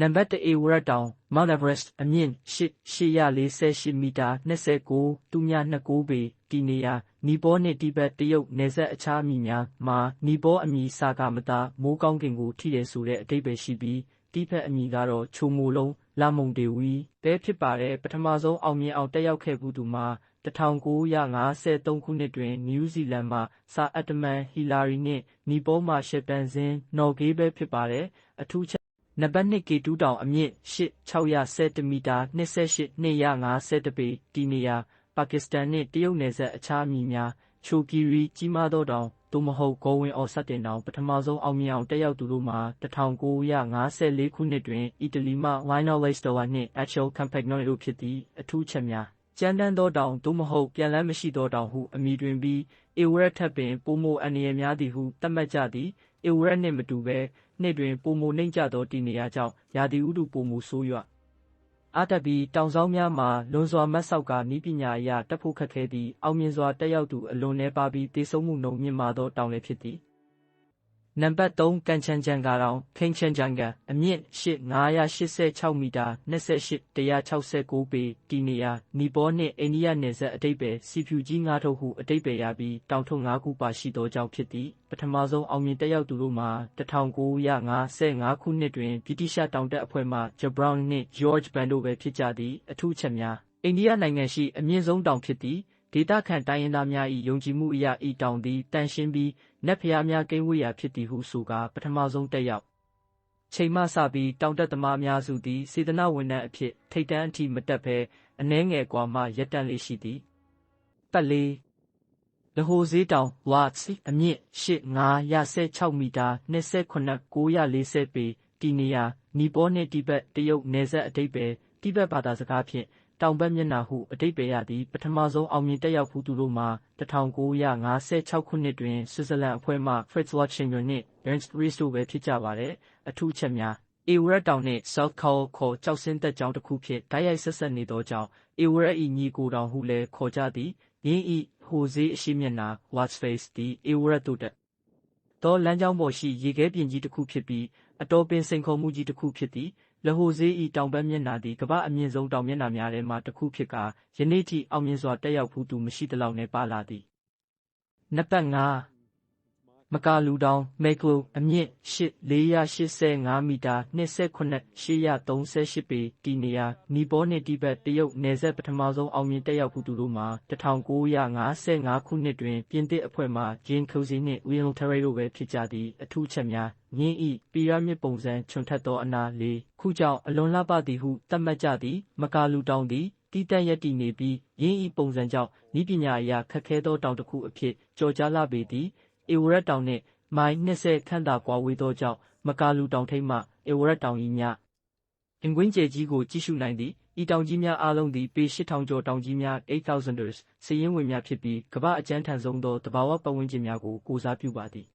နံပါတ်1အေဝရက်တောင် Mount Everest အမြင့်848မီတာ29တူည29ပေဒီနေရာနီပေါနှင့်တိဘက်တရုတ်နယ်စပ်အခြားအမည်များမှာနီပေါအမည်စာကမတာမိုးကောင်းကင်ကိုထိတယ်ဆိုတဲ့အဓိပ္ပာယ်ရှိပြီးတိဘက်အမည်ကတော့ချိုမိုလုံးလာမုံဒေဝီပဲဖြစ်ပါတယ်ပထမဆုံးအောင်မြင်အောင်တက်ရောက်ခဲ့ဘူးသူမှာ1953ခုနှစ်တွင်နယူးဇီလန်မှဆာအက်တမန်ဟီလာရီနှင့်နီပေါမှရှက်တန်ဇင်းနော်ဂေးပဲဖြစ်ပါတယ်အထူးချက် နံပါတ်2 K2 တောင်အမြင့်8617မီတာ28 250ပေဒီနေရာပါကစ္စတန်နှင့်တရုတ်နယ်စပ်အခြားအမည်များချိုကီရီကြီးမားသောတောင်သို့မဟုတ်ဂေါ်ဝင်အော်စတင်တောင်ပထမဆုံးအောင်မြင်အောင်တက်ရောက်သူတို့မှာ1954ခုနှစ်တွင်အီတလီမှ Lionel Laistola နှင့် Achille Campagnoli တို့ဖြစ်သည်အထူးချက်များကြမ်းတမ်းသောတောင်သို့မဟုတ်ပြန်လန်းမရှိသောတောင်ဟုအမည်တွင်ပြီးအေဝရက်ထက်ပင်ပိုမိုအန္တရာယ်များသည်ဟုသတ်မှတ်ကြသည် အေဝရက်နှင့်မတူဘဲနှစ်တွင်ပိုမိုနှိမ့်ကျသောတည်နေရာကြောင့်ရာသီဥတုပိုမိုဆိုးရွားအားတက်ပြီးတောင်စောင်းများမှာလွန်စွာမတ်ဆောက်ကနီးပညာအရတက်ဖို့ခက်ခဲသည့်အောင်မြင်စွာတက်ရောက်သူအလွန်နှဲပါပြီးတေဆုံးမှုနှုန်းမြင့်မာသောတောင်လည်းဖြစ်သည် နံပါတ်3ကန်ချန်ချန်ကာတောင်ခိန်ချန်ချန်ကအမြင့်8586မီတာ28 169ပေဒီနေရာနီပေါနှင့်အိန္ဒိယနယ်စပ်အတိတ်ပဲစီဖြူကြီးငါးထုတ်ဟုအတိတ်ပဲရပြီးတောင်ထုတ်၅ခုပါရှိသောကြောင့်ဖြစ်သည်ပထမဆုံးအောင်မြင်တက်ရောက်သူတို့မှာ1955ခုနှစ်တွင်ဗြိတိရှတောင်တက်အဖွဲ့မှ Jabrown နှင့် George Band တို့ပဲဖြစ်ကြသည်အထူးချက်များအိန္ဒိယနိုင်ငံရှိအမြင့်ဆုံးတောင်ဖြစ်သည် ဒေသခံတိုင်းရင်းသားများ၏ယုံကြည်မှုအရဤတောင်သည်တန်ရှင်းပြီးနတ်ဖျားများကိန်းဝေးရာဖြစ်သည်ဟုဆိုကာပထမဆုံးတက်ရောက်ချိန်မှစပြီးတောင်တက်သမားများစုသည်စေတနာဝန်ထမ်းအဖြစ်ထိတ်တန်းအထိမတက်ဘဲအနှဲငယ်ကွာမှရပ်တန့်လေးရှိသည်ပတ်လေးလဟိုဈေးတောင် watts အမြင့်8516မီတာ28940ပေတီနေယာနီပေါနှင့်တိဘက်တရုတ်နယ်စပ်အတိတ်ပဲတိဘက်ဘာသာစကားဖြင့် တောင်ဘက်မျက်နှာဟုအတိတ်ပဲရသည်ပထမဆုံးအောင်မြင်တက်ရောက်ဖူးသူတို့မှာ 1956 ခုနှစ်တွင် ဆွစ်ဇာလန်အဖွဲ့မှ Fritz Lotchinger နှင့် Ernst Ries တို့ပဲ ဖြစ်ကြပါသည် အထူးချက်များအေဝရက်တောင်နှင့် South Col ခေါ်ကြောက်စင်းသက်ကြောင်းတစ်ခုဖြင့် တိုက်ရိုက်ဆက်ဆက်နေသောကြောင့်အေဝရက်၏ညီကိုတောင်ဟုလည်း ခေါ်ကြသည် ယင်း၏ဟိုဈေးအရှိမျက်နှာ Watts Face သည်အေဝရက်တို့တက် သောလမ်းကြောင်းပေါ်ရှိ ရေခဲပြင်ကြီးတစ်ခုဖြစ်ပြီး အတော်ပင်စိန်ခေါ်မှုကြီးတစ်ခုဖြစ်သည်လဟိုဈေး၏တောင်ဘက်မျက်နှာသည် ကမ္ဘာအမြင့်ဆုံးတောင်မျက်နှာများထဲမှတစ်ခုဖြစ်ကာ ယနေ့ထိ အောင်မြင်စွာ တက်ရောက်ဖူးသူမရှိသလောက်နှင့်ပါလာသည် နံပါတ်5 မကာလူတောင်မေကလိုအမြင့်8485မီတာ29838ပေတီနေယာနီပေါနှင့်တိဘက်တရုတ်နယ်စပ်ပထမဆုံးအောင်မြင်တက်ရောက်ဖူးသူတို့မှာ1955ခုနှစ်တွင်ပြင်သစ်အဖွဲ့မှဂျင်းခိုစီနှင့်ဝီယန်ထရဲတို့ပဲဖြစ်ကြသည့်အထူးချက်များငင်းဤပီရမစ်ပုံစံခြုံထက်သောအနာလေးခုကြောင့်အလွန်လှပသည်ဟုသတ်မှတ်ကြသည်မကာလူတောင်သည်တီးတန့်ရက်တည်နေပြီးရင်းဤပုံစံကြောင့်ဤပညာအရာခက်ခဲသောတောင်တစ်ခုအဖြစ်ကြော်ကြားလာပေသည် အေဝရက်တောင်နှင့် မိုင်20ခန့်သာကွာဝေးသောကြောင့် မကာလူတောင်ထိပ်မှအေဝရက်တောင်၏ညအင်ကွင်းကျဲကြီးကို ကြည့်ရှုနိုင်သည် ဤတောင်ကြီးများအားလုံးသည် ပေ 8000 ကျော်တောင်ကြီးများ 8000ers စည်ရင်းဝင်များဖြစ်ပြီး ကမ္ဘာအကျန်းထန်ဆုံးသောတဘာဝပတ်ဝန်းကျင်များကို ကိုစားပြုပါသည်